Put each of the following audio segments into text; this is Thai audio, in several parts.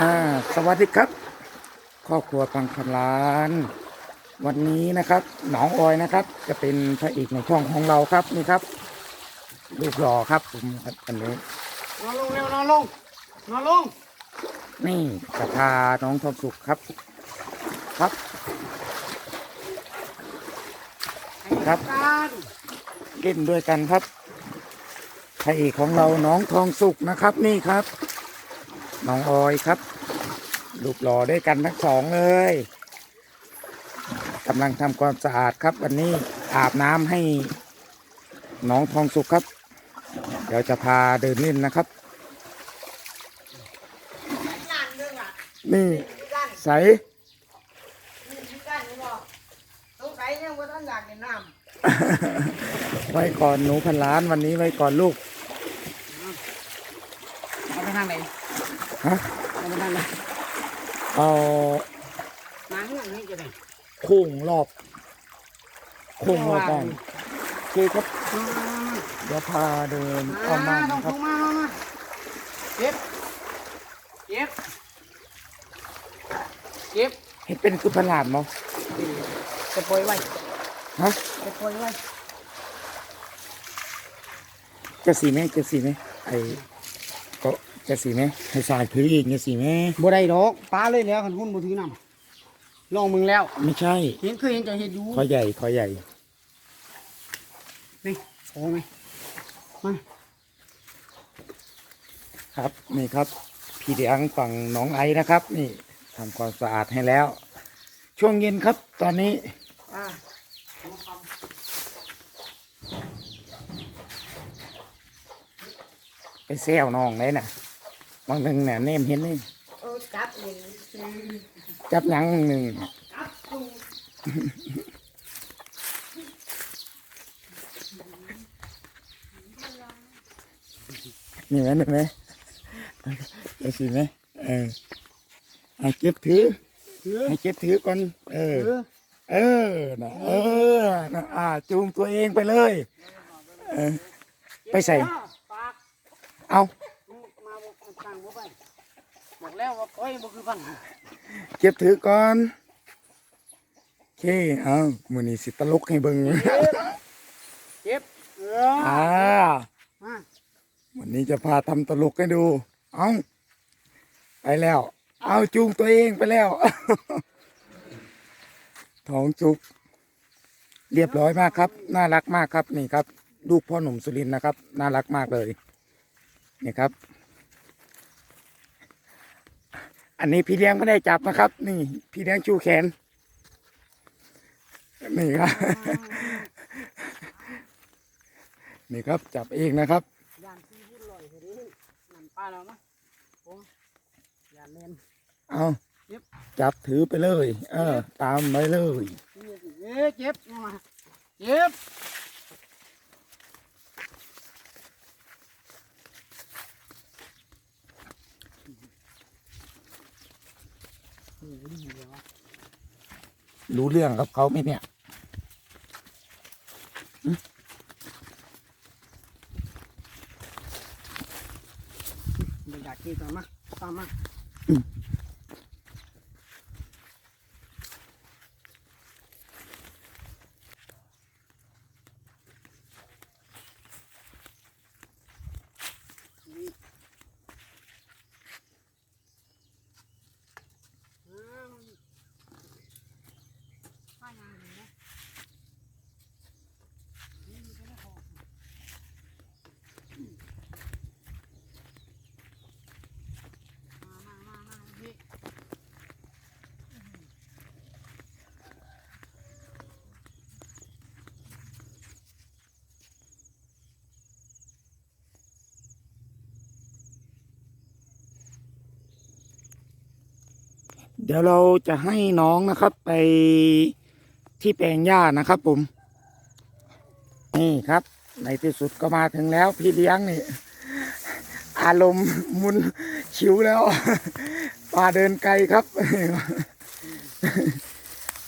อ่าสวัสดีครับ ครอบครัวพังคำล้าน วันนี้นะครับหนองออยนะครับ จะเป็นพระเอกในช่องของเราครับนี่ครับรูปหล่อครับผมครับอันนี้นอนลงเร็วนอนลงนอนลงนี่จะพาน้องทองสุขครับ ครับ ครับการเล่นด้วยกันครับพระเอกของเราน้องทองสุขนะครับ นี่ครับ น้องออยครับรูปหล่อด้วยกันทั้งสองเลยกำลังทำความสะอาดครับ วันนี้อาบน้ำให้น้องทองสุขครับ เดี๋ยวจะพาเดินเล่นนะครับการเรื่องอะนี่การใสนี่การนี่บอกสงสัยยังว่าท่านอยากเห็นน้ไว้ก่อนหนูพันล้านวันนี้ไว้ก่อนลูกำเอาไปทางไหน ฮะเอาไปทางไหนเอามาเรื่องนี้จะได้โค้งรอบโค้งรอบบ้านคือครับมาเดี๋ยวพาเดินมาเข้ามาบ้านต้องนะครับมามามาเก็บเก็บเก็บเห็นเป็นคือพลาดมั้งจะปล่อยไว้ฮะจะปล่อยไว้จะสีไหมจะสีไหมไอ้ก็ จะสีไหมให้สายถืออีกจะสีไหมบ่ได้ดอกป้าเลยแล้วคันหุ้นบ่ถือน้ำลองมึงแล้ว ไม่ใช่เห็นเคยเห็นจะเห็นอยู่คอใหญ่คอใหญ่นี่โอ้ไหมมาครับนี่ครับ พี่เลี้ยงฝั่งหน้องไอ้นะครับ นี่ทำความสะอาดให้แล้ว ช่วงเย็นครับตอนนี้อ่าไปแซวน้องเลยน่ะ บางหนึ่งเนี่ยเนมเห็นนี่เออจับเองจับหยังหนึ่งจับกูนี่ไหมนี่ไหมจะสีไหมเออให้เก็บถือเออให้เก็บถือก่อนเออเออ เออนะเออนะอ่าจูงตัวเองไปเลย เออ ไปใส่ปากเอามาบอกทางบ่ไปบอก แล้วว่าก้อยบ่คือพันเก็บถือก่อนโอเคเอามือนี้สิตลกให้เบิ่งเก็บเอออ่ามาวันนี้จะพาทำตลกให้ดู เอาไปแล้ว เอาจูงตัวเองไปแล้ว ท้องจุก เรียบร้อยมากครับ น่ารักมากครับนี่ครับ ลูกพ่อหนุ่มสุรินทร์นะครับ น่ารักมากเลย นี่ครับ อันนี้พี่เลี้ยงไม่ได้จับนะครับ นี่ พี่เลี้ยงชูแขน นี่ครับ นี่ครับจับเองนะครับยานซีพูดลอยเฮ้ยนั่นป้าแล้วนะโอ้ยานเลนเอาจับถือไปเลย เออ ตามไปเลยเอ๊ะเจ็บมาเจ็บโอ้ยดีเลยวะ รู้เรื่องกับเขาไหมเนี่ยเดี๋ยวอยากกินต่อมาตามมา เดี๋ยวเราจะให้น้องนะครับไปที่แปลงหญ้านะครับ ผม นี่ครับ ในที่สุดก็มาถึงแล้ว พี่เลี้ยงนี่ อารมณ์มุนชิวแล้วป่าเดินไกลครับ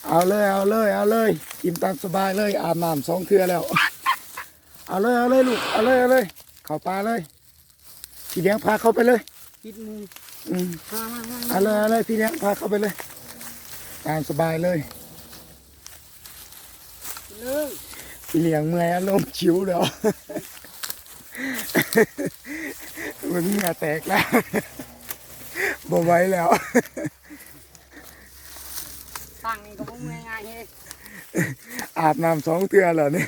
เอาเลยเอาเลยเอาเลยกินตามสบายเลยอาบน้ำสองเทือแล้ว เอาเลยเอาเลยลูกเอาเลยเอาเลย เข้าป่าเลย พี่เลี้ยงพาเข้าไปเลยปิดมือ อืมมามามาเอาเลยเอาเลยพี่เลี้ยงพาเข้าไปเลย ตามสบายเลยเรื่องพี่เลี้ยงเมื่อยอารมณ์ชิวเดี๋ยวมันเหงื่อแตกแล้วบ่ไหว้แล้วตั้งนี่ก็บ่ง่ายๆเฮ้อาบน้ำสองเทื่อแล้วนี่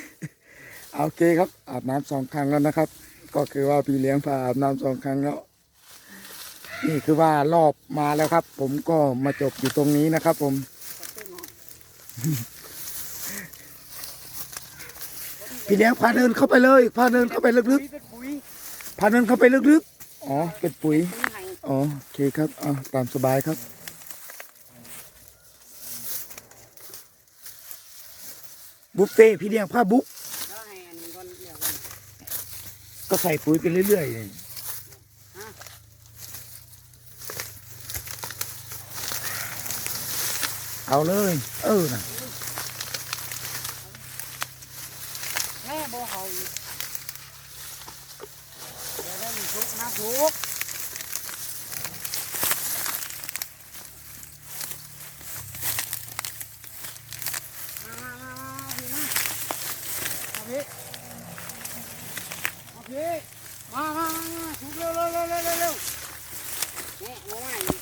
โอเคครับ อาบน้ำสองครั้งแล้วนะครับ ก็คือว่าพี่เลี้ยงพาอาบน้ำสองครั้งแล้ว นี่คือว่ารอบมาแล้วครับ ผมก็มาจบอยู่ตรงนี้นะครับ ผม พี่เลี้ยงพาเดินเข้าไปเลยพาเดินเข้าไปลึกเป็นปุ๋ยๆพาเดินเข้าไปลึกๆอ๋อเป็นปุ๋ยปุ๋ยให้อ๋อโอเคครับอ่าตามสบายครับบุฟเฟ่ต์พี่เลี้ยงผ้าบุ๊กแล้วให้อันนี้ก่อนเดี๋ยวก่อนก็ใส่ปุ๋ยไปเรื่อยๆเลย ฮะ เอาเลย เออนะแม่บ่เอาอีกเดี๋ยวได้มีทุกนะทุกข์มามามามาพี่มาเอาพี่เอาพี่มามามามาทุกข์เร็วเร็วเร็วเร็วเร็วเร็วแม่เอาไว้อีก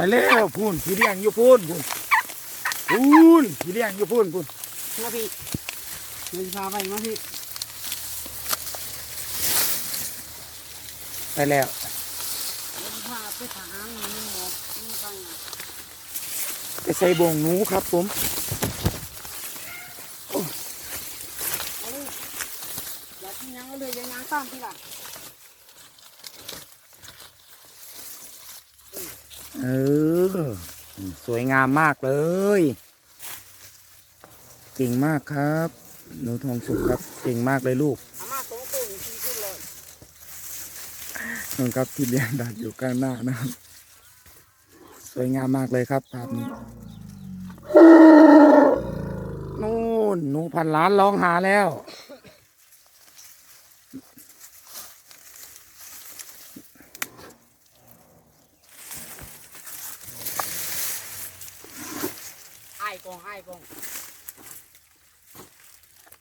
ไปแล้วพูนพี่เลี้ยงอยู่พูนพูนพูนพี่เลี้ยงอยู่พูนพูนมาพี่เดินพาไปมาพี่ไปแล้วเดินพาไปทหารมันหมดมันไปอะไปใส่บ่วงหนูครับผมเอาเลยอย่าที่ยังเอาเลยอย่ายังตามพี่ล่ะ เออ สวยงามมากเลย เก่งมากครับ หนูทองสุกครับ เก่งมากเลยลูกอามาสองตัวนี่ทีขึ้นเลยนู่นครับที่เลี้ยงดัดอยู่ข้างหน้านะครับ สวยงามมากเลยครับภาพนี้นู่นหนูพันล้านร้องหาแล้ว ไอ้กองไอ้กอง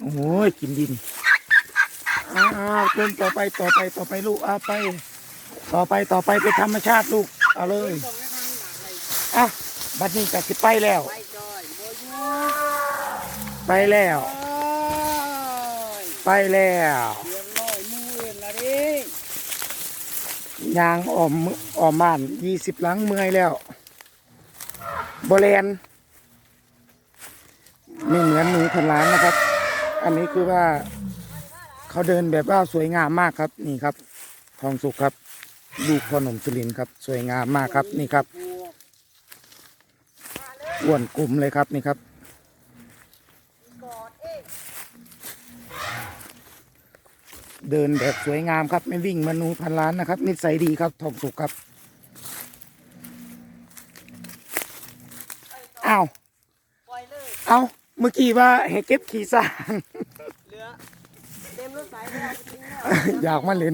โอ้ยกินดินอ้าวเดินต่อไปต่อไปต่อไปลูกเอาไป ต่อไปต่อไปเป็นธรรมชาติลูกเอาเลยกองให้ทางด่างเลยอะบัดนี้จะสิไปแล้วไปจอยโบอยูไปแล้วไปแล้วยบร้อยหมูเอ็นละดิยางอ้อมมืออ้อมบ้านยี่สิบหลังเมื่อยแล้วบแลน ไม่เหมือนหนูพันล้านนะครับ อันนี้คือว่าเขาเดินแบบว่าสวยงามมากครับนี่ครับ ทองสุกครับลูกพ่อหนุ่มสุรินครับ สวยงามมากครับนี่ครับอ้วนกลุ่มเลยครับนี่ครับเดินแบบสวยงามครับ ไม่วิ่งมนูพันล้านนะครับ นิสัยดีครับทองสุกครับอ้าวเอา เมื่อกี้ว่าให้เก็บขี่สร้าง เหลือเต็มรถสายแล้วทิ้งแล้วอยากมาเล่น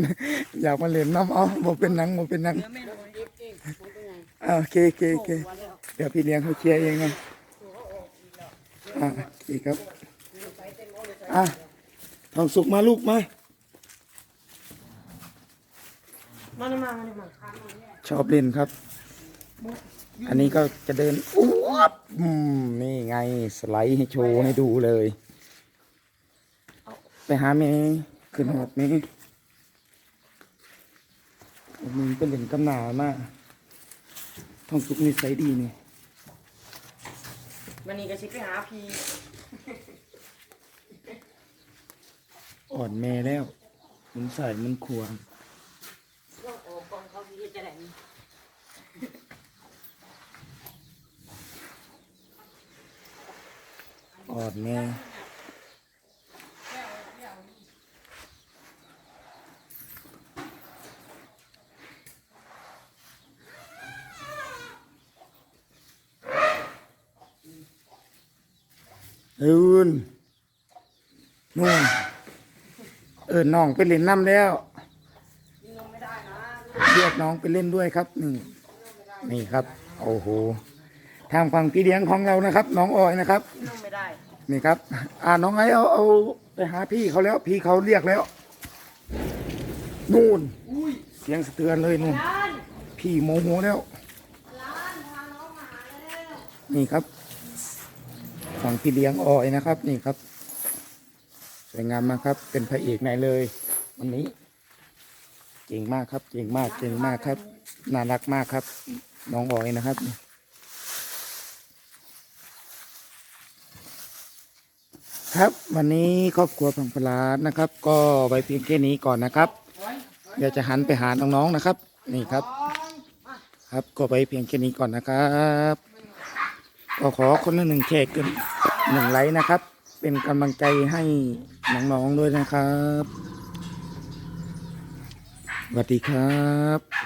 อยากมาเล่นน้ำเอาบ่เป็นหนังบ่เป็นหนังเหลือแม่นเก็บเองมันเป็นไงอ่าโอเคโอเคโอเคโอ้วันแล้วเดี๋ยวพี่เลี้ยงเขาเคลียร์เองนะอ่าโอเคครับอะทองสุกมาลูกมา มามามามาชอบเล่นครับ อันนี้ก็จะเดินอ้วบอืมนี่ไงสไลด์ให้โชว์ให้ดูเลย ไปหาเมย์ขึ้นหอดเมย์มึงเป็นเล่นกำหนามากทองสุกนิสัยดีนี่วันนี้ก็ชิไปหาพีอ่อนแม่แล้วมันใส่มันควร ช่วงออกกองเขาพีจะได้นี่ อ่อนแม่เอินนู่นเอินน้องไปเล่นน้ำแล้วเรียกน้องไปเล่นด้วยครับนี่นี่ครับ โอ้โห ทางฝั่งพี่เลี้ยงของเรานะครับ น้องออยนะครับนั่งไม่ได้นี่ครับ อ่าน้องไอ้เอาเอาไปหาพี่เขาแล้ว พี่เขาเรียกแล้ว นู่นเสียงสะเทือนเลยนู่นพี่โมโหแล้วนี่ครับ ฝั่งพี่เลี้ยงออยนะครับ นี่ครับ สวยงามมากครับ เป็นพระเอกไหนเลย วันนี้ เก่งมากครับ เก่งมาก เก่งมากครับ น่ารักมากครับ น้องออยนะครับ ครับ วันนี้ครอบครัวพังพลาดนะครับ ก็ไว้เพียงแค่นี้ก่อนนะครับ เดี๋ยวจะหันไปหาน้องๆนะครับ นี่ครับ ครับก็ไปเพียงแค่นี้ก่อนนะครับก็ขอคนละหนึ่งแชร์กันหนึ่งไลค์นะครับ เป็นกำลังใจให้น้องๆด้วยนะครับสวัสดีครับ